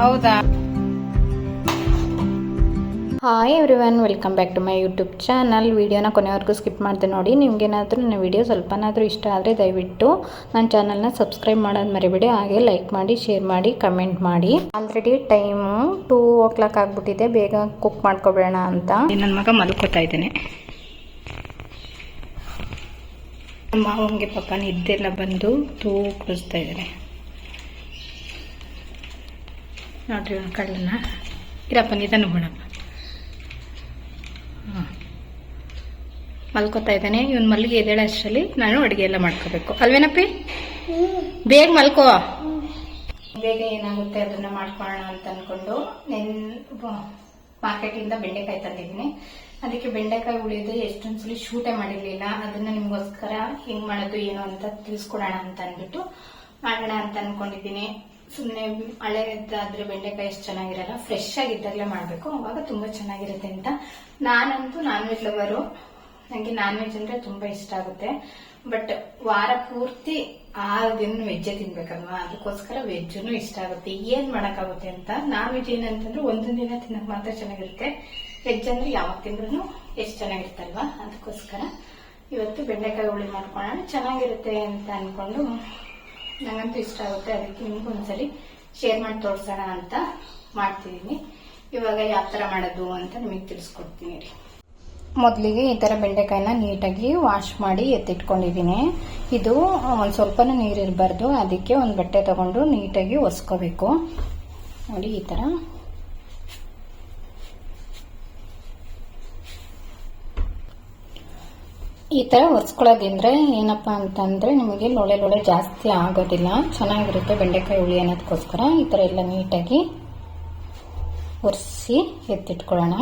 ಹೌದಾ? Hi everyone welcome back to my YouTube channel ವೀಡಿಯೋನ ಕೊನೆವರೆಗೂ ಸ್ಕಿಪ್ ಮಾಡಿದೆ ನೋಡಿ. ನಿಮಗೇನಾದರೂ ನನ್ನ ವೀಡಿಯೋ ಸ್ವಲ್ಪನಾದರೂ ಇಷ್ಟ ಆದರೆ ದಯವಿಟ್ಟು ನನ್ನ ಚಾನಲ್ನ ಸಬ್ಸ್ಕ್ರೈಬ್ ಮಾಡೋದು ಮರಿಬೇಡಿ. ಹಾಗೆ ಲೈಕ್ ಮಾಡಿ ಶೇರ್ ಮಾಡಿ ಕಮೆಂಟ್ ಮಾಡಿ. Already time two o'clock ಆಗಿಬಿಟ್ಟಿದೆ. ಬೇಗ ಕುಕ್ ಮಾಡ್ಕೊಬೇಡ ಅಂತ. ನನ್ನ ಮಗ ಮಲ್ಕೋತಾ ಇದ್ದೇನೆ. ಮಾವಂಗೆ ಪಾಪ ನಿದ್ದೆಲ್ಲ ಬಂದು ತೂ ಕುಸ್ತಾ ಇದ್ದಾರೆ ನೋಡ್ರಿ ಒಂದು ಕಡಲನ್ನ ಇರಪ್ಪ, ನಿಧಾನ ಬಿಡಪ್ಪ ಹಾಂ ಮಲ್ಕೋತಾ ಇದ್ದಾನೆ, ಇವನ್ ಮಲ್ಲಿಗೆ ಎದ್ದೇಳ ಅಷ್ಟರಲ್ಲಿ ನಾನು ಅಡುಗೆ ಎಲ್ಲ ಮಾಡ್ಕೋಬೇಕು. ಅಲ್ವೇನಪ್ಪಿ? ಬೇಗ ಮಲ್ಕೋ. ಬೇಗ ಏನಾಗುತ್ತೆ ಅದನ್ನ ಮಾಡ್ಕೊಳ್ಳೋಣ ಅಂತ ಅನ್ಕೊಂಡು ನೆನ್ ಮಾರ್ಕೆಟಿಂದ ಬೆಂಡೆಕಾಯಿ ತಂದಿದ್ದೀನಿ. ಅದಕ್ಕೆ ಬೆಂಡೆಕಾಯಿ ಉಳಿದು ಎಷ್ಟೊಂದ್ಸಲಿ ಶೂಟೇ ಮಾಡಿರ್ಲಿಲ್ಲ. ಅದನ್ನ ನಿಮ್ಗೋಸ್ಕರ ಹೆಂಗ್ ಮಾಡೋದು, ಏನು ಅಂತ ತಿಳಿಸ್ಕೊಡೋಣ ಅಂತ ಅಂದ್ಬಿಟ್ಟು ಮಾಡೋಣ ಅಂತ ಅನ್ಕೊಂಡಿದ್ದೀನಿ. ಸುಮ್ಮನೆ ಹಳೆದಾದ್ರೆ ಬೆಂಡೆಕಾಯಿ ಎಷ್ಟು ಚೆನ್ನಾಗಿರಲ್ಲ ಫ್ರೆಶ್ ಆಗಿದ್ದಾಗಲೇ ಮಾಡಬೇಕು. ಅವಾಗ ತುಂಬಾ ಚೆನ್ನಾಗಿರುತ್ತೆ ಅಂತ ನಾನಂತೂ ನಾನ್ ವೆಜ್ ಲವರು ನನಗೆ ನಾನ್ ವೆಜ್ ಅಂದ್ರೆ ತುಂಬಾ ಇಷ್ಟ ಆಗುತ್ತೆ. ಬಟ್ ವಾರ ಪೂರ್ತಿ ಆರು ದಿನ ವೆಜ್ಜೇ ತಿನ್ಬೇಕಲ್ವಾ? ಅದಕ್ಕೋಸ್ಕರ ವೆಜ್ಜುನು ಇಷ್ಟ ಆಗುತ್ತೆ. ಏನ್ ಮಾಡಕ್ಕಾಗುತ್ತೆ ಅಂತ ನಾನ್ ವೆಜ್ ಏನಂತಂದ್ರೆ ಒಂದೊಂದ್ ದಿನ ತಿನ್ನಕ್ ಮಾತ್ರ ಚೆನ್ನಾಗಿರುತ್ತೆ. ವೆಜ್ ಅಂದ್ರೆ ಯಾವಾಗ ತಿಂದ್ರು ಎಷ್ಟು ಚೆನ್ನಾಗಿರುತ್ತಲ್ವಾ? ಅದಕ್ಕೋಸ್ಕರ ಇವತ್ತು ಬೆಂಡೆಕಾಯಿ ಹುಳಿ ಮಾಡ್ಕೊಳ್ಳೋಣ. ಚೆನ್ನಾಗಿರುತ್ತೆ ಅಂತ ಅನ್ಕೊಂಡು ನಂಗಂತೂ ಇಷ್ಟ ಆಗುತ್ತೆ, ಅದಕ್ಕೆ ನಿಮ್ಗೂ ಒಂದ್ಸಲಿ ಶೇರ್ ಮಾಡಿ ತೋರ್ಸೋಣ ಅಂತ ಮಾಡ್ತಿದೀನಿ. ಇವಾಗ ಯಾವ ಥರ ಮಾಡೋದು ಅಂತ ನಿಮಗೆ ತಿಳಿಸ್ಕೊಡ್ತೀನಿ ರೀ ಮೊದಲಿಗೆ ಈ ಥರ ಬೆಂಡೆಕಾಯಿನ ನೀಟಾಗಿ ವಾಶ್ ಮಾಡಿ ಎತ್ತಿಟ್ಕೊಂಡಿದ್ದೀನಿ ಇದು ಒಂದು ಸ್ವಲ್ಪನೂ ನೀರಿರಬಾರ್ದು ಅದಕ್ಕೆ ಒಂದು ಬಟ್ಟೆ ತಗೊಂಡು ನೀಟಾಗಿ ಒಸ್ಕೋಬೇಕು. ನೋಡಿ ಈ ಥರ ಈ ಥರ ಒರ್ಸ್ಕೊಳ್ಳೋದಿಂದ್ರೆ ಏನಪ್ಪಾ ಅಂತಂದ್ರೆ ನಿಮಗೆ ಲೊಳೆ ಲೊಳೆ ಜಾಸ್ತಿ ಆಗೋದಿಲ್ಲ. ಚೆನ್ನಾಗಿರುತ್ತೆ ಬೆಂಡೆಕಾಯಿ ಹುಳಿ ಅನ್ನೋದಕ್ಕೋಸ್ಕರ ಈ ಥರ ಎಲ್ಲ ನೀಟಾಗಿ ಒರೆಸಿ ಎತ್ತಿಟ್ಕೊಳ್ಳೋಣ.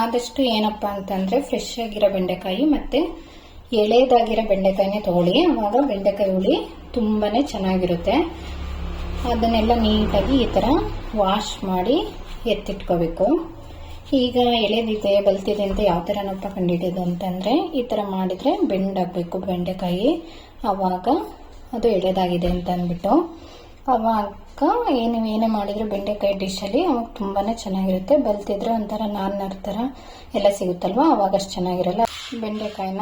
ಆದಷ್ಟು ಏನಪ್ಪಾ ಅಂತಂದ್ರೆ ಫ್ರೆಶ್ ಆಗಿರೋ ಬೆಂಡೆಕಾಯಿ ಮತ್ತೆ ಎಳೆದಾಗಿರೋ ಬೆಂಡೆಕಾಯಿನೇ ತಗೊಳ್ಳಿ. ಆವಾಗ ಬೆಂಡೆಕಾಯಿ ಹುಳಿ ತುಂಬಾನೇ ಚೆನ್ನಾಗಿರುತ್ತೆ. ಅದನ್ನೆಲ್ಲ ನೀಟಾಗಿ ಈ ತರ ವಾಶ್ ಮಾಡಿ ಎತ್ತಿಟ್ಕೋಬೇಕು. ಈಗ ಎಳೆದಿದೆ ಬಲ್ತಿದೆ ಅಂತ ಯಾವ ಥರನಪ್ಪ ಕಂಡಿಡಿದ ಅಂತಂದ್ರೆ ಈ ತರ ಮಾಡಿದ್ರೆ ಬೆಂಡಾಗಬೇಕು ಬೆಂಡೆಕಾಯಿ. ಅವಾಗ ಅದು ಎಳೆದಾಗಿದೆ ಅಂತ ಅಂದ್ಬಿಟ್ಟು. ಅವಾಗ ಏನು ಏನೇ ಮಾಡಿದ್ರು ಬೆಂಡೆಕಾಯಿ ಡಿಶಲ್ಲಿ ಅವಾಗ ತುಂಬಾನೇ ಚೆನ್ನಾಗಿರುತ್ತೆ. ಬಲ್ತಿದ್ರೆ ಒಂಥರ ನಾನ್ನರ್ ಥರ ಎಲ್ಲ ಸಿಗುತ್ತಲ್ವಾ? ಅವಾಗ ಅಷ್ಟು ಚೆನ್ನಾಗಿರಲ್ಲ. ಬೆಂಡೆಕಾಯಿನ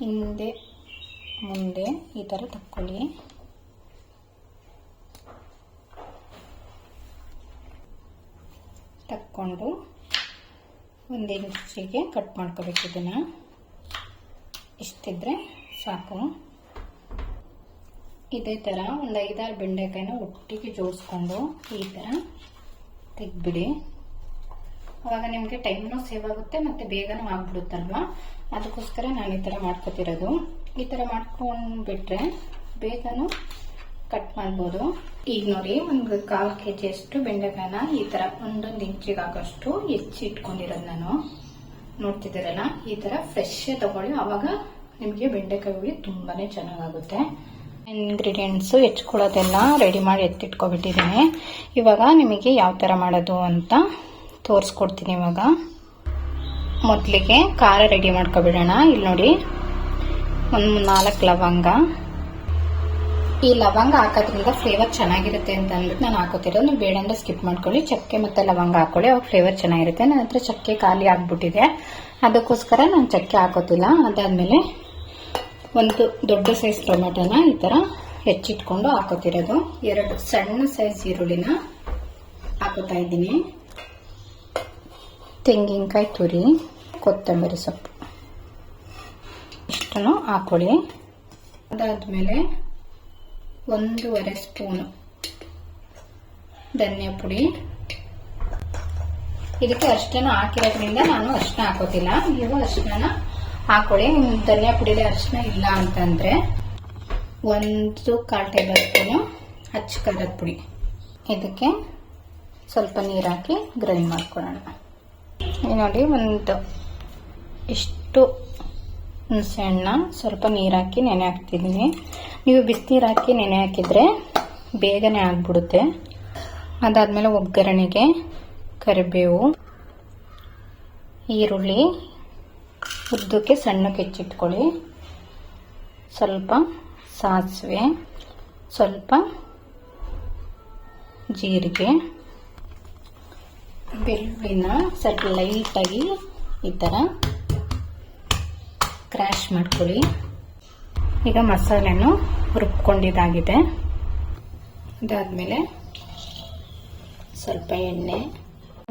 ಹಿಂದೆ, ಮುಂದೆ ಈ ಥರ ತಕ್ಕೊಳ್ಳಿ. ತಕ್ಕೊಂಡು ಒಂದು ಇಂಚಿಗೆ ಕಟ್ ಮಾಡ್ಕೋಬೇಕು ಇದನ್ನು. ಇಷ್ಟಿದ್ರೆ ಸಾಕು. ಇದೇ ಥರ ಒಂದು ಐದಾರು ಬೆಂಡೆಕಾಯಿನ ಒಟ್ಟಿಗೆ ಜೋಡಿಸ್ಕೊಂಡು ಈ ಥರ ತೆಗ್ಬಿಡಿ ಅವಾಗ ನಿಮಗೆ ಟೈಮ್ನೂ ಸೇವ್ ಆಗುತ್ತೆ, ಮತ್ತು ಬೇಗನೂ ಆಗ್ಬಿಡುತ್ತಲ್ವಾ? ಅದಕ್ಕೋಸ್ಕರ ನಾನು ಈ ಥರ ಮಾಡ್ಕೊತಿರೋದು. ಈ ಥರ ಮಾಡ್ಕೊಂಡ್ಬಿಟ್ರೆ ಬೇಗನೂ ಕಟ್ ಮಾಡ್ಬೋದು. ಈಗ ನೋಡಿ, ಒಂದು ಕಾಲು ಕೆ ಅಷ್ಟು ಬೆಂಡೆಕಾಯಿನ ಈ ಥರ ಒಂದೊಂದು ಇಂಚಿಗೆ ಆಗೋಷ್ಟು ಹೆಚ್ಚಿ ಇಟ್ಕೊಂಡಿರೋದು ನಾನು. ನೋಡ್ತಿದ್ದೀರಲ್ಲ, ಈ ಥರ ಫ್ರೆಶ್ ತಗೊಳ್ಳಿ. ಅವಾಗ ನಿಮಗೆ ಬೆಂಡೆಕಾಯಿ ಹುಳಿ ತುಂಬಾನೇ ಚೆನ್ನಾಗಾಗುತ್ತೆ. ಇಂಗ್ರೀಡಿಯೆಂಟ್ಸು ಹೆಚ್ಕೊಳ್ಳೋದೆಲ್ಲ ರೆಡಿ ಮಾಡಿ ಎತ್ತಿಟ್ಕೊಬಿಟ್ಟಿದ್ದೀನಿ. ಇವಾಗ ನಿಮಗೆ ಯಾವ ಥರ ಮಾಡೋದು ಅಂತ ತೋರಿಸ್ಕೊಡ್ತೀನಿ ಇವಾಗ. ಮೊದಲಿಗೆ ಖಾರ ರೆಡಿ ಮಾಡ್ಕೊಬಿಡೋಣ. ಇಲ್ಲಿ ನೋಡಿ, ಒಂದು ನಾಲ್ಕು ಲವಂಗ ಈ ಲವಂಗ ಹಾಕೋದ್ರಿಂದ ಫ್ಲೇವರ್ ಚೆನ್ನಾಗಿರುತ್ತೆ ಅಂತ ಅಂದ್ಬಿಟ್ಟು ನಾನು ಹಾಕೋತಿರೋದು. ನೀವು ಬೇಡ ಅಂದ್ರೆ ಸ್ಕಿಪ್ ಮಾಡ್ಕೊಳ್ಳಿ. ಚಕ್ಕೆ ಮತ್ತೆ ಲವಂಗ ಹಾಕೊಳ್ಳಿ. ಅವಾಗ ಫ್ಲೇವರ್ ಚೆನ್ನಾಗಿರುತ್ತೆ. ನನ್ನ ಹತ್ರ ಚಕ್ಕೆ ಖಾಲಿ ಆಗ್ಬಿಟ್ಟಿದೆ. ಅದಕ್ಕೋಸ್ಕರ ನಾನು ಚಕ್ಕೆ ಹಾಕೋತಿಲ್ಲ. ಅದಾದ್ಮೇಲೆ ಒಂದು ದೊಡ್ಡ ಸೈಜ್ ಟೊಮೆಟೊನ ಈ ಥರ ಹೆಚ್ಚಿಟ್ಕೊಂಡು ಹಾಕೋತಿರೋದು. ಎರಡು ಸಣ್ಣ ಸೈಜ್ ಈರುಳ್ಳಿನ ಹಾಕೋತಾ ಇದ್ದೀನಿ. ತೆಂಗಿನಕಾಯಿ ತುರಿ, ಕೊತ್ತಂಬರಿ ಸೊಪ್ಪು. ಇಷ್ಟನ್ನು ಹಾಕೊಳ್ಳಿ. ಅದಾದಮೇಲೆ ಒಂದೂವರೆ ಸ್ಪೂನು ಧನ್ಯ ಪುಡಿ. ಇದಕ್ಕೆ ಅರಿಶಿನ ಹಾಕಿರೋದ್ರಿಂದ ನಾನು ಅರಿಶಿನ ಹಾಕೋತಿಲ್ಲ ನೀವು ಅರಿಶಿನ ಹಾಕೊಳ್ಳಿ. ನಿಮ್ಮ ಧನಿಯಾ ಪುಡಿಲಿ ಅರಿಶಿನ ಇಲ್ಲ ಅಂತಂದ್ರೆ ಒಂದು ಕಾಲು ಟೇಬಲ್ ಸ್ಪೂನು ಖಾರದ ಪುಡಿ. ಇದಕ್ಕೆ ಸ್ವಲ್ಪ ನೀರು ಹಾಕಿ ಗ್ರೈಂಡ್ ಮಾಡ್ಕೊಳ್ಳೋಣ. ನೋಡಿ ಒಂದು ಇಷ್ಟು ಹುಣಸೆಹಣ್ಣ ಸ್ವಲ್ಪ ನೀರು ಹಾಕಿ ನೆನೆ ಹಾಕ್ತಿದ್ದೀನಿ ನೀವು ಬಿಸಿನೀರು ಹಾಕಿ ನೆನೆ ಹಾಕಿದರೆ ಬೇಗನೆ ಆಗ್ಬಿಡುತ್ತೆ. ಅದಾದಮೇಲೆ ಒಗ್ಗರಣೆಗೆ ಕರಿಬೇವು, ಈರುಳ್ಳಿ, ಉದ್ದಕ್ಕೆ ಸಣ್ಣಕ್ಕೆ ಹೆಚ್ಚಿಟ್ಕೊಳ್ಳಿ. ಸ್ವಲ್ಪ ಸಾಸಿವೆ, ಸ್ವಲ್ಪ ಜೀರಿಗೆ ಬೆಳ್ಳಿನ ಸ್ವಲ್ಪ ಲೈಟಾಗಿ ಈ ಥರ ಕ್ರ್ಯಾಶ್ ಮಾಡ್ಕೊಳ್ಳಿ. ಈಗ ಮಸಾಲೆನೂ ರುಬ್ಕೊಂಡಿದ್ದಾಗಿದೆ. ಇದಾದಮೇಲೆ ಸ್ವಲ್ಪ ಎಣ್ಣೆ.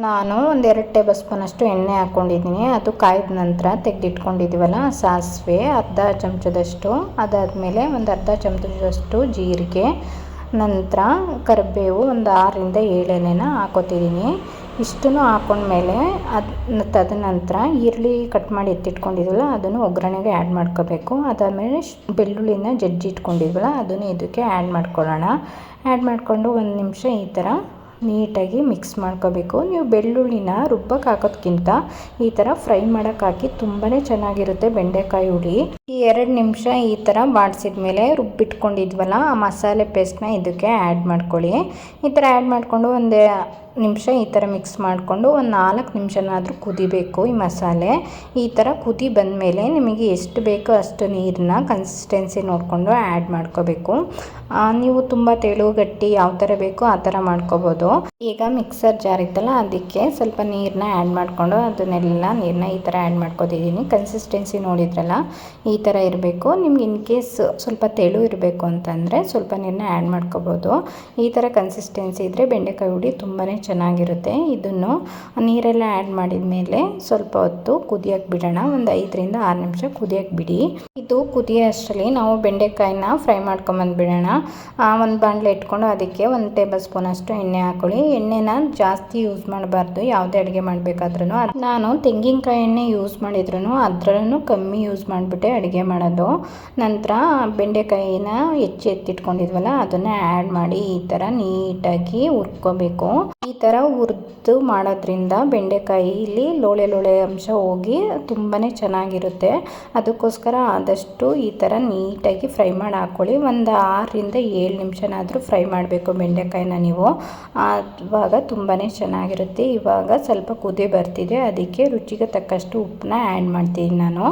ನಾನು ಒಂದೆರಡು ಟೇಬಲ್ ಸ್ಪೂನಷ್ಟು ಎಣ್ಣೆ ಹಾಕ್ಕೊಂಡಿದ್ದೀನಿ. ಅದು ಕಾಯ್ದ ನಂತರ ತೆಗೆದಿಟ್ಕೊಂಡಿದ್ದೀವಲ್ಲ ಸಾಸಿವೆ, ಅರ್ಧ ಚಮಚದಷ್ಟು, ಅದಾದಮೇಲೆ ಒಂದು ಅರ್ಧ ಚಮಚದಷ್ಟು ಜೀರಿಗೆ, ನಂತರ ಕರಿಬೇವು ಒಂದು ಆರರಿಂದ ಏಳು ಎಲೆನ ಹಾಕೋತಿದ್ದೀನಿ. ಇಷ್ಟನ್ನು ಹಾಕೊಂಡ್ಮೇಲೆ ಅದು ತದನಂತರ ಈರುಳ್ಳಿ ಕಟ್ ಮಾಡಿ ಎತ್ತಿಟ್ಕೊಂಡಿದ್ವಲ್ಲ, ಅದನ್ನು ಒಗ್ಗರಣೆಗೆ ಆ್ಯಡ್ ಮಾಡ್ಕೋಬೇಕು. ಅದಾದಮೇಲೆ ಬೆಳ್ಳುಳ್ಳಿನ ಜಜ್ಜಿ ಇಟ್ಕೊಂಡಿದ್ವಲ್ಲ, ಅದನ್ನು ಇದಕ್ಕೆ ಆ್ಯಡ್ ಮಾಡ್ಕೊಳ್ಳೋಣ. ಆ್ಯಡ್ ಮಾಡಿಕೊಂಡು ಒಂದು ನಿಮಿಷ ಈ ಥರ ನೀಟಾಗಿ ಮಿಕ್ಸ್ ಮಾಡ್ಕೋಬೇಕು. ನೀವು ಬೆಳ್ಳುಳ್ಳಿನ ರುಬ್ಬಕ್ಕೆ ಹಾಕೋದ್ಕಿಂತ ಈ ಥರ ಫ್ರೈ ಮಾಡೋಕೆ ಹಾಕಿ ತುಂಬಾ ಚೆನ್ನಾಗಿರುತ್ತೆ ಬೆಂಡೆಕಾಯಿ ಹುಳಿ ಈ ಎರಡು ನಿಮಿಷ ಈ ಥರ ಬಾಡಿಸಿದ್ಮೇಲೆ ರುಬ್ಬಿಟ್ಕೊಂಡಿದ್ವಲ್ಲ, ಆ ಮಸಾಲೆ ಪೇಸ್ಟ್ನ ಇದಕ್ಕೆ ಆ್ಯಡ್ ಮಾಡ್ಕೊಳ್ಳಿ. ಈ ಥರ ಆ್ಯಡ್ ಮಾಡಿಕೊಂಡು ಒಂದು ನಿಮಿಷ ಈ ಥರ ಮಿಕ್ಸ್ ಮಾಡಿಕೊಂಡು ಒಂದು ನಾಲ್ಕು ನಿಮಿಷನಾದರೂ ಕುದಿಬೇಕು ಈ ಮಸಾಲೆ. ಈ ಥರ ಕುದಿ ಬಂದಮೇಲೆ ನಿಮಗೆ ಎಷ್ಟು ಬೇಕೋ ಅಷ್ಟು ನೀರನ್ನ ಕನ್ಸಿಸ್ಟೆನ್ಸಿ ನೋಡಿಕೊಂಡು ಆ್ಯಡ್ ಮಾಡ್ಕೋಬೇಕು. ನೀವು ತುಂಬ ತೆಳು ಗಟ್ಟಿ ಯಾವ ಥರ ಬೇಕೋ ಆ ಥರ ಮಾಡ್ಕೋಬೋದು. ಈಗ ಮಿಕ್ಸರ್ ಜಾರ್ ಇತ್ತಲ್ಲ, ಅದಕ್ಕೆ ಸ್ವಲ್ಪ ನೀರನ್ನ ಆ್ಯಡ್ ಮಾಡಿಕೊಂಡು ಅದನ್ನೆಲ್ಲ ನೀರನ್ನ ಈ ಥರ ಆ್ಯಡ್ ಮಾಡ್ಕೊತಿದ್ದೀನಿ. ಕನ್ಸಿಸ್ಟೆನ್ಸಿ ನೋಡಿದ್ರಲ್ಲ, ಈ ಥರ ಇರಬೇಕು. ನಿಮ್ಗೆ ಇನ್ ಕೇಸ್ ಸ್ವಲ್ಪ ತೆಳು ಇರಬೇಕು ಅಂತಂದರೆ ಸ್ವಲ್ಪ ನೀರನ್ನ ಆ್ಯಡ್ ಮಾಡ್ಕೋಬೋದು. ಈ ಥರ ಕನ್ಸಿಸ್ಟೆನ್ಸಿ ಇದ್ದರೆ ಬೆಂಡೆಕಾಯಿ ಹುಡಿ ತುಂಬಾ ಚೆನ್ನಾಗಿರುತ್ತೆ. ಇದನ್ನು ನೀರೆಲ್ಲ ಆ್ಯಡ್ ಮಾಡಿದ ಮೇಲೆ ಸ್ವಲ್ಪ ಹೊತ್ತು ಕುದಿಯೋಕ್ಕೆ ಬಿಡೋಣ. ಒಂದು ಐದರಿಂದ ಆರು ನಿಮಿಷ ಕುದಿಯೋಕ್ಕೆ ಬಿಡಿ. ಇದು ಕುದಿಯೋ ಅಷ್ಟರಲ್ಲಿ ನಾವು ಬೆಂಡೆಕಾಯಿನ ಫ್ರೈ ಮಾಡ್ಕೊಂಬಂದ್ಬಿಡೋಣ ಒಂದು ಬಾಣಲೆ ಇಟ್ಕೊಂಡು ಅದಕ್ಕೆ ಒಂದು ಟೇಬಲ್ ಸ್ಪೂನ್ ಅಷ್ಟು ಎಣ್ಣೆ ಹಾಕೊಳ್ಳಿ. ಎಣ್ಣೆನ ಜಾಸ್ತಿ ಯೂಸ್ ಮಾಡಬಾರ್ದು. ಯಾವುದೇ ಅಡುಗೆ ಮಾಡಬೇಕಾದ್ರೂ ನಾನು ತೆಂಗಿನಕಾಯಿ ಎಣ್ಣೆ ಯೂಸ್ ಮಾಡಿದ್ರು ಅದರಲ್ಲೂ ಕಮ್ಮಿ ಯೂಸ್ ಮಾಡಿಬಿಟ್ಟೆ ಅಡುಗೆ ಮಾಡೋದು. ನಂತರ ಬೆಂಡೆಕಾಯಿನ ಹೆಚ್ಚು ಎತ್ತಿಟ್ಕೊಂಡಿದ್ವಲ್ಲ, ಅದನ್ನು ಆ್ಯಡ್ ಮಾಡಿ ಈ ಥರ ನೀಟಾಗಿ ಹುರ್ಕೋಬೇಕು. ಥರ ಹುರಿದು ಮಾಡೋದ್ರಿಂದ ಬೆಂಡೆಕಾಯಿಲಿ ಲೋಳೆ ಲೋಳೆ ಅಂಶ ಹೋಗಿ ತುಂಬಾ ಚೆನ್ನಾಗಿರುತ್ತೆ. ಅದಕ್ಕೋಸ್ಕರ ಆದಷ್ಟು ಈ ಥರ ನೀಟಾಗಿ ಫ್ರೈ ಮಾಡಿ ಹಾಕ್ಕೊಳ್ಳಿ ಒಂದು ಆರರಿಂದ ಏಳು ನಿಮಿಷನಾದರೂ ಫ್ರೈ ಮಾಡಬೇಕು ಬೆಂಡೆಕಾಯಿನ ನೀವು. ಆವಾಗ ತುಂಬಾ ಚೆನ್ನಾಗಿರುತ್ತೆ. ಇವಾಗ ಸ್ವಲ್ಪ ಕುದಿ ಬರ್ತಿದೆ. ಅದಕ್ಕೆ ರುಚಿಗೆ ತಕ್ಕಷ್ಟು ಉಪ್ಪನ್ನ ಆ್ಯಡ್ ಮಾಡ್ತೀನಿ ನಾನು.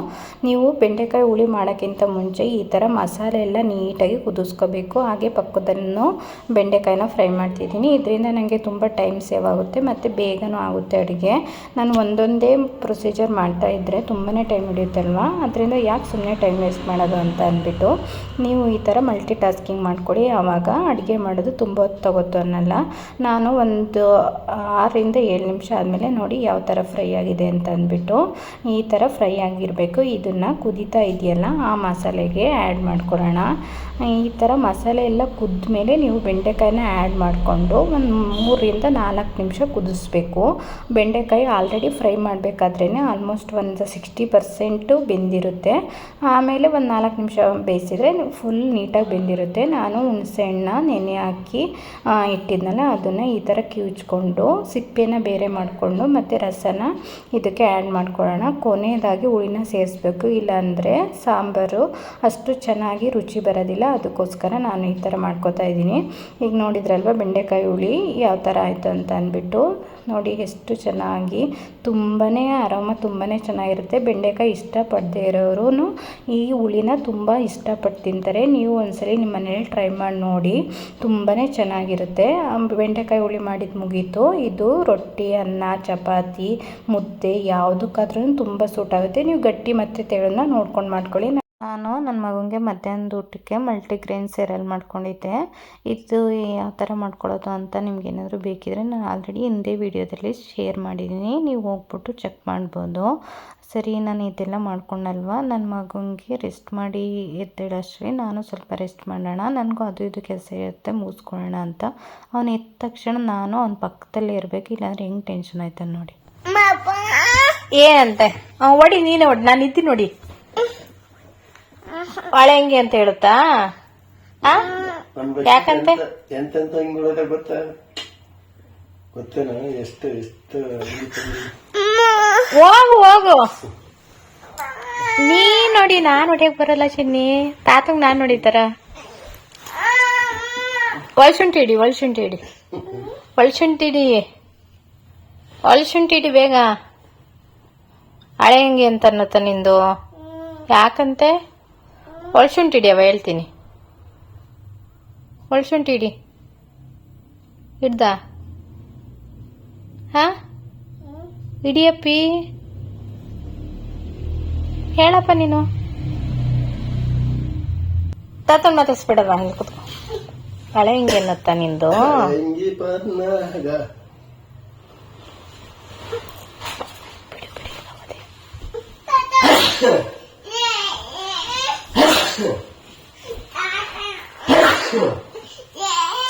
ನೀವು ಬೆಂಡೆಕಾಯಿ ಹುಳಿ ಮಾಡೋಕ್ಕಿಂತ ಮುಂಚೆ ಈ ಥರ ಮಸಾಲೆ ಎಲ್ಲ ನೀಟಾಗಿ ಕುದಿಸ್ಕೋಬೇಕು. ಹಾಗೆ ಪಕ್ಕದಲ್ಲೂ ಬೆಂಡೆಕಾಯಿನ ಫ್ರೈ ಮಾಡ್ತಿದ್ದೀನಿ. ಇದರಿಂದ ನನಗೆ ತುಂಬ ಟೈಮ್ ಸೇವ್ ಆಗುತ್ತೆ ಮತ್ತು ಬೇಗನೂ ಆಗುತ್ತೆ ಅಡುಗೆ. ನಾನು ಒಂದೊಂದೇ ಪ್ರೊಸೀಜರ್ ಮಾಡ್ತಾ ಇದ್ದರೆ ತುಂಬಾ ಟೈಮ್ ಹಿಡಿಯುತ್ತಲ್ವ? ಅದರಿಂದ ಯಾಕೆ ಸುಮ್ಮನೆ ಟೈಮ್ ವೇಸ್ಟ್ ಮಾಡೋದು ಅಂತ ಅಂದ್ಬಿಟ್ಟು ನೀವು ಈ ಥರ ಮಲ್ಟಿ ಟಾಸ್ಕಿಂಗ್ ಮಾಡಿಕೊಡಿ. ಆವಾಗ ಅಡುಗೆ ಮಾಡೋದು ತುಂಬ ಹೊತ್ತು ಅನ್ನಲ್ಲ. ನಾನು ಒಂದು ಆರರಿಂದ ಏಳು ನಿಮಿಷ ಆದಮೇಲೆ ನೋಡಿ ಯಾವ ಥರ ಫ್ರೈ ಆಗಿದೆ ಅಂತ ಅಂದ್ಬಿಟ್ಟು ಈ ಥರ ಫ್ರೈ ಆಗಿರಬೇಕು. ಇದನ್ನು ಕುದೀತಾ ಇದೆಯಲ್ಲ ಆ ಮಸಾಲೆಗೆ ಆ್ಯಡ್ ಮಾಡ್ಕೊಳ್ಳೋಣ ಈ ಥರ ಮಸಾಲೆ ಎಲ್ಲ ಕುದ್ದ ಮೇಲೆ ನೀವು ಬೆಂಡೆಕಾಯಿನ ಆ್ಯಡ್ ಮಾಡಿಕೊಂಡು ಒಂದು ಮೂರರಿಂದ ನಾಲ್ಕು ನಿಮಿಷ ಕುದಿಸ್ಬೇಕು. ಬೆಂಡೆಕಾಯಿ ಆಲ್ರೆಡಿ ಫ್ರೈ ಮಾಡಬೇಕಾದ್ರೇ ಆಲ್ಮೋಸ್ಟ್ ಒಂದು ಸಿಕ್ಸ್ಟಿ ಪರ್ಸೆಂಟು ಬೆಂದಿರುತ್ತೆ. ಆಮೇಲೆ ಒಂದು ನಾಲ್ಕು ನಿಮಿಷ ಬೇಯಿಸಿದ್ರೆ ಫುಲ್ ನೀಟಾಗಿ ಬೆಂದಿರುತ್ತೆ. ನಾನು ಹುಣಸೆಹಣ್ಣ ನೆನೆ ಹಾಕಿ ಇಟ್ಟಿದ್ನಲ್ಲ, ಅದನ್ನು ಈ ಥರ ಕಿವುಚ್ಕೊಂಡು, ಸಿಪ್ಪೆನ ಬೇರೆ ಮಾಡಿಕೊಂಡು ಮತ್ತು ರಸನ ಇದಕ್ಕೆ ಆ್ಯಡ್ ಮಾಡ್ಕೊಳ್ಳೋಣ. ಕೊನೆಯದಾಗಿ ಹುಳಿನ ಸೇರಿಸ್ಬೇಕು. ಇಲ್ಲಾಂದರೆ ಸಾಂಬಾರು ಅಷ್ಟು ಚೆನ್ನಾಗಿ ರುಚಿ ಬರೋದಿಲ್ಲ. ಅದಕ್ಕೋಸ್ಕರ ನಾನು ಈ ಥರ ಮಾಡ್ಕೋತಾ ಇದ್ದೀನಿ. ಈಗ ನೋಡಿದ್ರಲ್ವ, ಬೆಂಡೆಕಾಯಿ ಹುಳಿ ಯಾವ ಥರ ಆಯಿತು ಅಂತ ಅಂದ್ಬಿಟ್ಟು ನೋಡಿ ಎಷ್ಟು ಚೆನ್ನಾಗಿ ತುಂಬಾ ಆರಾಮ ತುಂಬಾ ಚೆನ್ನಾಗಿರುತ್ತೆ. ಬೆಂಡೆಕಾಯಿ ಇಷ್ಟಪಡದೇ ಇರೋರು ಈ ಹುಳಿನ ತುಂಬ ಇಷ್ಟಪಟ್ಟು ತಿಂತಾರೆ. ನೀವು ಒಂದ್ಸಲಿ ನಿಮ್ಮ ಮನೇಲಿ ಟ್ರೈ ಮಾಡಿ ನೋಡಿ ತುಂಬಾ ಚೆನ್ನಾಗಿರುತ್ತೆ. ಬೆಂಡೆಕಾಯಿ ಹುಳಿ ಮಾಡಿದ್ದು ಮುಗೀತು. ಇದು ರೊಟ್ಟಿ, ಅನ್ನ, ಚಪಾತಿ, ಮುದ್ದೆ ಯಾವುದಕ್ಕಾದ್ರೂ ತುಂಬ ಸೂಟ್ ಆಗುತ್ತೆ. ನೀವು ಗಟ್ಟಿ ಮತ್ತು ತೆಳನ್ನ ನೋಡ್ಕೊಂಡು ಮಾಡ್ಕೊಳ್ಳಿ. ನಾನು ನನ್ನ ಮಗನಿಗೆ ಮಧ್ಯಾಹ್ನದ ಊಟಕ್ಕೆ ಮಲ್ಟಿಗ್ರೇನ್ ಸೀರಿಯಲ್ ಮಾಡ್ಕೊಂಡಿದ್ದೆ. ಇದು ಯಾವ ಥರ ಮಾಡ್ಕೊಳ್ಳೋದು ಅಂತ ನಿಮ್ಗೇನಾದರೂ ಬೇಕಿದ್ರೆ ನಾನು ಆಲ್ರೆಡಿ ಹಿಂದೆ ವೀಡಿಯೋದಲ್ಲಿ ಶೇರ್ ಮಾಡಿದ್ದೀನಿ. ನೀವು ಹೋಗ್ಬಿಟ್ಟು ಚೆಕ್ ಮಾಡ್ಬೋದು. ಸರಿ ನಾನು ಇದೆಲ್ಲ ಮಾಡ್ಕೊಂಡಲ್ವ? ನನ್ನ ಮಗನಿಗೆ ರೆಸ್ಟ್ ಮಾಡಿ ಎದ್ದೇಳಷ್ಟರಲ್ಲಿ ನಾನು ಸ್ವಲ್ಪ ರೆಸ್ಟ್ ಮಾಡೋಣ. ನನಗೂ ಅದು ಇದು ಕೆಲಸ ಇರುತ್ತೆ ಮುಗಿಸ್ಕೊಳ್ಳೋಣ ಅಂತ. ಅವನು ಎದ್ದ ತಕ್ಷಣ ನಾನು ಅವನ ಪಕ್ಕದಲ್ಲೇ ಇರಬೇಕು ಇಲ್ಲಾಂದ್ರೆ ಹೆಂಗೆ ಟೆನ್ಷನ್ ಆಯ್ತಾನೆ ನೋಡಿ. ಏನಂತೆ? ಹೊಡಿ ನೀನೇ ಒಡಿ ನಾನು ಇದ್ದೀನಿ ನೋಡಿ. ಒಳೆ ಹೆಂಗೆ ಅಂತ ಹೇಳುತ್ತಾ? ಆ? ಯಾಕಂತೆ? ಎಂತೆಂತ ಹಿಂಗ್ ನೋಡೋದೇ ಗೊತ್ತಾ? ಗೊತ್ತೇನ? ಎಷ್ಟು ಎಷ್ಟು ಹೋಗು ಹೋಗು. ನೀ ನೋಡಿ ನಾನ್ ಹೊಡಿಯಕ್ ಬರಲ್ಲ ಚಿನ್ನಿ. ತಾತಂಗ್ ನಾನ್ ನೋಡಿತಾರ ಒಳ್ಶುಂಠಿ ಇಡಿ ಒಳ್ಶುಂಠಿ ಇಡಿ. ಒಳ್ಶುಂಠಿ ಇಡಿ. ಒಳ್ಶುಂಠಿ ಇಡಿ ಬೇಗ. ಹಳೆ ಹೆಂಗೆ ಅಂತ ಅನ್ನತ್ತ ನಿಂದು. ಯಾಕಂತೆ? ಒಳ್ಶುಂಠಿ ಹಿಡಿಯವ ಹೇಳ್ತೀನಿ. ಹೊಳ್ಶುಂಠಿ ಹಿಡಿ ಹಿಡ್ದ ಹಾ? ಹಿಡಿಯಪ್ಪಿ ಹೇಳಪ್ಪ ನೀನು. ತಾತನ್ ಮಾತಾಡ್ಸ್ಬಿಡಲ್ವಾ ಹಂಗೆ ಕುತ್ಕೊ. ಹಳೆ ಹಿಂಗೆ ಅನ್ನತ್ತ ನಿಂದು?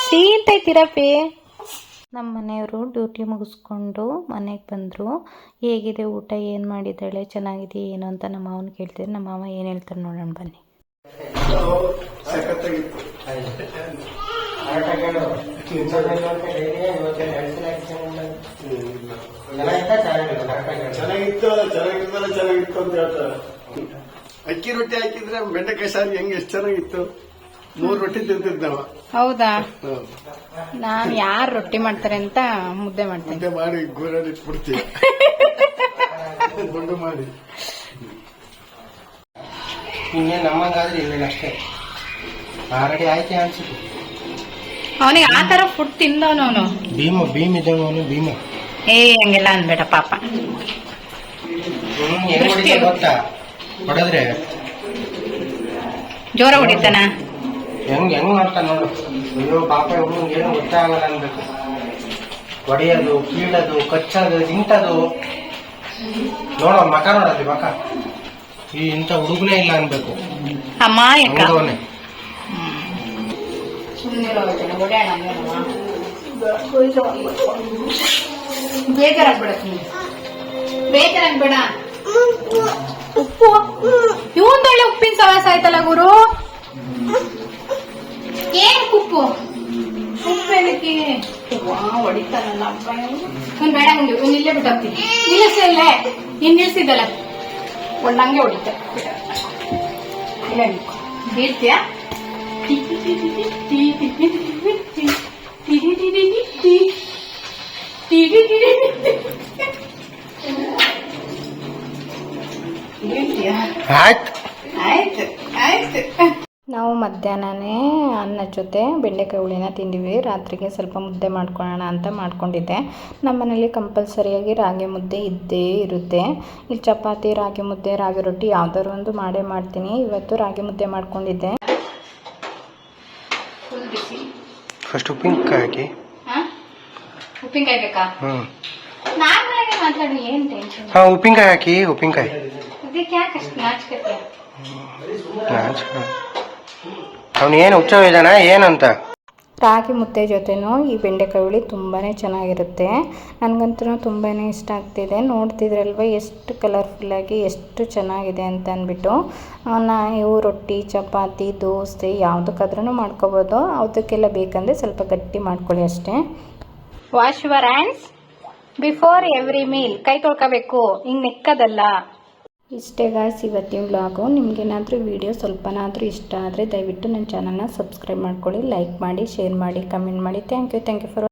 ಸೀಂತೈತಿರಪ್ಪಿ ನಮ್ಮ ಮನೆಯವರು ಡ್ಯೂಟಿ ಮುಗಿಸ್ಕೊಂಡು ಮನೆಗೆ ಬಂದರು. ಹೇಗಿದೆ ಊಟ ಏನು ಮಾಡಿದ್ದಾಳೆ ಚೆನ್ನಾಗಿದೆ ಏನು ಅಂತ ನಮ್ಮ ಮಾವನ ಕೇಳ್ತಿದ್ರು. ನಮ್ಮ ಮಾವ ಏನು ಹೇಳ್ತಾರೆ ನೋಡೋಣ ಬನ್ನಿ. ಚೆನ್ನಾಗಿತ್ತು ಚೆನ್ನಾಗಿತ್ತು ಅಂತ ಹೇಳ್ತಾರೆ. ಅಕ್ಕಿ ರೊಟ್ಟಿ ಹಾಕಿದ್ರೆ ಬೆಂಡೆಕಾಯಿ ಸಾರು ಹೆಂಗೆ ಎಷ್ಟು ಚೆನ್ನಾಗಿತ್ತು. ಮೂರ್ ರೊಟ್ಟಿ ತಿಂತಿದ್ದ ನಾವ ಹೌದಾ. ನಾನು ಯಾರು ರೊಟ್ಟಿ ಮಾಡ್ತಾರೆ ಅಂತ ಮುದ್ದೆ ಮಾಡ್ತೀನಿ. ಮುದ್ದೆ ಮಾಡಿ ಗೋರಾಡಿ ಇಟ್ಬಿಡ್ತೀವಿ ದುಡ್ಡು ಮಾಡಿ. ಇನ್ನೇನು ನಮ್ಮಂಗಾದ್ರೆ ಇಲ್ಲ ಅಷ್ಟೇ. ಆಲ್ರೆಡಿ ಆಯ್ಕೆ ಅನ್ಸುತ್ತೆ. ಅವನಿಗೆ ಆ ತರ ಫುಡ್ ತಿಂದವನು ಅವನು. ಭೀಮ ಭೀಮ್ ಇದ್ದಂಗ ಅವನು ಭೀಮ. ಏ ಹಂಗೆಲ್ಲ ಅನ್ಬೇಡ ಪಾಪ. ಹ್ಮ್ ಹೆಂಗ್ ಹೊಡಿತಾನೆ ಗೊತ್ತಾ? ಹೊಡೆದ್ರೆ? ಜೋರ ಹೊಡಿತಾನ? ಹೆಂಗ್ ಹೆಂಗ್ ಮಾಡ್ತಾನೆ ನೋಡು. ಅಯ್ಯೋ ಪಾಪ ಹುಡುಗಂಗೆ ಏನು ಗೊತ್ತಾಗಲ್ಲ ಅನ್ಬೇಕು ಹೊಡೆಯೋದು ಕೀಳದು ಕಚ್ಚೋದು ಇಂಥದ್ದು ನೋಡೋ ಮಕ ನೋಡಲ್ಲಿ ಮಕ. ಈ ಇಂಥ ಹುಡುಗನೇ ಇಲ್ಲ ಅನ್ಬೇಕು ಹಂಗವನೇ ಬೇಜಾರಾಗ್ಬೇಡ ಬೇಜಾರಾಗ್ಬೇಡ. ಉಪ್ಪು ಇವಂದೊಳ್ಳೆ ಉಪ್ಪಿನ ಸವಾಸ ಆಯ್ತಲ್ಲ ಗುರು? ಏನ್ ಕುಪ್ಪು ಉಪ್ಪೇನಕ್ಕೆ ಹೊಡಿತಾನಲ್ಲ ಅಪ್ಪ ಒಂದ್ ಬೇಡ ಒಂದು ಒಂದ್ ಇಲ್ಲೇ ಬಿಟ್ಟಾಗ್ತೀನಿ ನಿಲ್ಲಿಸಿಲ್ಲೇ ನೀನ್ ನಿಲ್ಸಿದ್ದಲ್ಲ ಒಂದ್ ಹಂಗೆ ಹೊಡಿತೆ ಇಲ್ಲ. ಬೀಳ್ತೀಯಾ ಆಯ್ತು ನಾವು ಮಧ್ಯಾಹ್ನನೇ ಅನ್ನ ಜೊತೆ ಬೆಂಡೆಕಾಯಿ ಹುಳಿನ ತಿಂದಿವಿ. ರಾತ್ರಿಗೆ ಸ್ವಲ್ಪ ಮುದ್ದೆ ಮಾಡ್ಕೊಳ್ಳೋಣ ಅಂತ ಮಾಡ್ಕೊಂಡಿದ್ದೆ. ನಮ್ಮ ಮನೇಲಿ ಕಂಪಲ್ಸರಿಯಾಗಿ ರಾಗಿ ಮುದ್ದೆ ಇದ್ದೇ ಇರುತ್ತೆ. ಇಲ್ಲಿ ಚಪಾತಿ ರಾಗಿ ಮುದ್ದೆ ರಾಗಿ ರೊಟ್ಟಿ ಯಾವ್ದಾದ್ರು ಒಂದು ಮಾಡೇ ಮಾಡ್ತೀನಿ. ಇವತ್ತು ರಾಗಿ ಮುದ್ದೆ ಮಾಡ್ಕೊಂಡಿದ್ದೆ. ಫಸ್ಟ್ ಉಪ್ಪಿನಕಾಯಿ ಹಾಕಿ ಉಪ್ಪಿನಕಾಯಿ ಬೇಕಾ? ಮಾತಾಡಿ ಏನು ಟೆನ್ಷನ್ ಹಾ ಉಪ್ಪಿನಕಾಯಿ ಹಾಕಿ ಉಪ್ಪಿನಕಾಯಿ. ಅದಕ್ಕೆ ಯಾಕೆ ಅಷ್ಟು ನಾಚಿಕತೆ ಅವನು ಏನು ಉತ್ಸವ ಇದ್ದಾನ ಏನಂತ? ರಾಗಿ ಮುದ್ದೆ ಜೊತೆನೂ ಈ ಬೆಂಡೆಕಾಯಿ ಹುಳಿ ತುಂಬಾ ಚೆನ್ನಾಗಿರುತ್ತೆ. ನನಗಂತೂ ತುಂಬಾ ಇಷ್ಟ ಆಗ್ತಿದೆ. ನೋಡ್ತಿದ್ರಲ್ವ ಎಷ್ಟು ಕಲರ್ಫುಲ್ಲಾಗಿ ಎಷ್ಟು ಚೆನ್ನಾಗಿದೆ ಅಂತ ಅಂದ್ಬಿಟ್ಟು. ನಾ ಇವು ರೊಟ್ಟಿ ಚಪಾತಿ ದೋಸೆ ಯಾವುದಕ್ಕಾದ್ರೂ ಮಾಡ್ಕೋಬೋದು. ಅದಕ್ಕೆಲ್ಲ ಬೇಕಂದರೆ ಸ್ವಲ್ಪ ಗಟ್ಟಿ ಮಾಡ್ಕೊಳ್ಳಿ ಅಷ್ಟೇ. Wash your hands before every meal ಕೈ ತೊಳ್ಕೋಬೇಕು. ಹಿಂಗೆ ನೆಕ್ಕದಲ್ಲ. ಇಷ್ಟೇ ಗಾಯ್ಸ್ ಇವತ್ತಿನ ಬ್ಲಾಗು ನಿಮಗೇನಾದರೂ ವಿಡಿಯೋ ಸ್ವಲ್ಪನಾದರೂ ಇಷ್ಟ ಆದರೆ ದಯವಿಟ್ಟು ನನ್ನ ಚಾನಲ್ನ ಸಬ್ಸ್ಕ್ರೈಬ್ ಮಾಡ್ಕೊಳ್ಳಿ ಲೈಕ್ ಮಾಡಿ ಶೇರ್ ಮಾಡಿ ಕಮೆಂಟ್ ಮಾಡಿ. Thank you thank you for